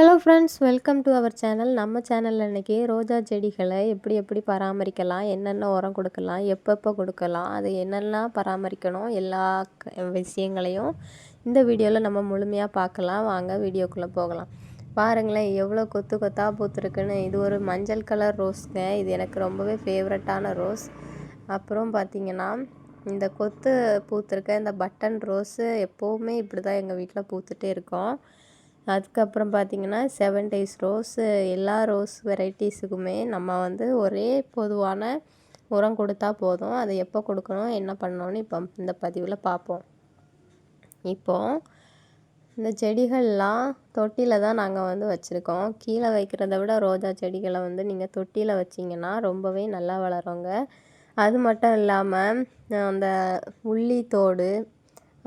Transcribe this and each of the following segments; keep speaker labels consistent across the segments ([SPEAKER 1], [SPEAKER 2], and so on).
[SPEAKER 1] Hello friends welcome to our channel நம்ம சேனலில் இன்றைக்கி ரோஜா செடிகளை எப்படி எப்படி பராமரிக்கலாம் என்னென்ன உரம் கொடுக்கலாம் எப்பப்போ கொடுக்கலாம் அது என்னெல்லாம் பராமரிக்கணும் எல்லா க- விஷயங்களையும் இந்த வீடியோவில் நம்ம முழுமையாக பார்க்கலாம். வாங்க வீடியோக்குள்ளே போகலாம். பாருங்களேன் எவ்வளோ கொத்து கொத்தாக பூத்துருக்குன்னு. இது ஒரு மஞ்சள் கலர் ரோஸ்ங்க இது எனக்கு ரொம்பவே ஃபேவரட்டான ரோஸ் அப்புறம் பார்த்தீங்கன்னா இந்த கொத்து பூத்துருக்க இந்த பட்டன் ரோஸு எப்போவுமே இப்படி தான் எங்கள் வீட்டில் பூத்துட்டே இருக்கோம். அதுக்கப்புறம் பார்த்திங்கன்னா செவன் டேஸ் ரோஸ் எல்லா ரோஸ் வெரைட்டிஸுக்குமே நம்ம வந்து ஒரே பொதுவான உரம் கொடுத்தா போதும். அதை எப்போ கொடுக்கணும் என்ன பண்ணணும்னு இப்போ இந்த பதிவில் பார்ப்போம். இப்போ இந்த செடிகள்லாம் தொட்டியில் தான் நாங்கள் வந்து வச்சுருக்கோம். கீழே வைக்கிறத விட ரோஜா செடிகளை வந்து நீங்கள் தொட்டியில் வச்சிங்கன்னா ரொம்பவே நல்லா வளருங்க. அது மட்டும் இல்லாமல் அந்த உள்ளி தோடு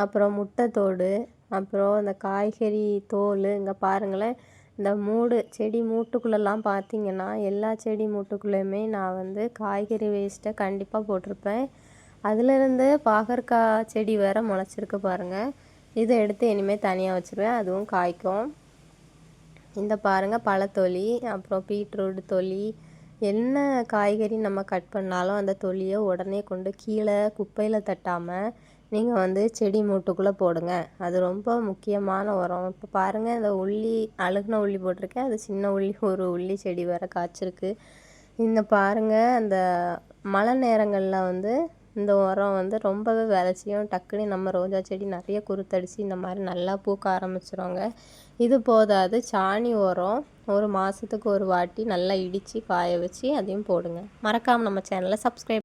[SPEAKER 1] அப்புறம் முட்டை தோடு அப்புறம் இந்த காய்கறி தோல் இங்கே பாருங்களேன். இந்த மூடு செடி மூட்டுக்குள்ளெல்லாம் பார்த்தீங்கன்னா எல்லா செடி மூட்டுக்குள்ளேயுமே நான் வந்து காய்கறி வேஸ்ட்டை கண்டிப்பாக போட்டிருப்பேன். அதிலிருந்து பாகற்காய் செடி வேறு முளைச்சிருக்கு பாருங்கள் இதை எடுத்து இனிமேல் தனியாக வச்சுருவேன். அதுவும் காய்க்கும். இந்த பாருங்கள் பழத்தொலி அப்புறம் பீட்ரூட் தொலி என்ன காய்கறி நம்ம கட் பண்ணாலும் அந்த தொலியை உடனே கொண்டு கீழே குப்பையில் தட்டாமல் நீங்கள் வந்து செடி மூட்டுக்குள்ளே போடுங்க. அது ரொம்ப முக்கியமான உரம். இப்போ பாருங்கள் இந்த உள்ளி அழுகுன உள்ளி போட்டிருக்கேன். அது சின்ன உள்ளி ஒரு உள்ளி செடி வேறு காய்ச்சிருக்கு. இந்த பாருங்கள் அந்த மழை நேரங்களில் வந்து இந்த உரம் வந்து ரொம்பவே வேலை செய்யும் டக்குன்னு நம்ம ரோஜா செடி நிறைய குருத்தடிச்சு இந்த மாதிரி நல்லா பூக்க ஆரம்பிச்சிருவாங்க. இது போதாது சாணி உரம் ஒரு மாதத்துக்கு ஒரு வாட்டி நல்லா இடித்து காய வச்சு அதையும் போடுங்க. மறக்காமல் நம்ம சேனலை சப்ஸ்கிரைப்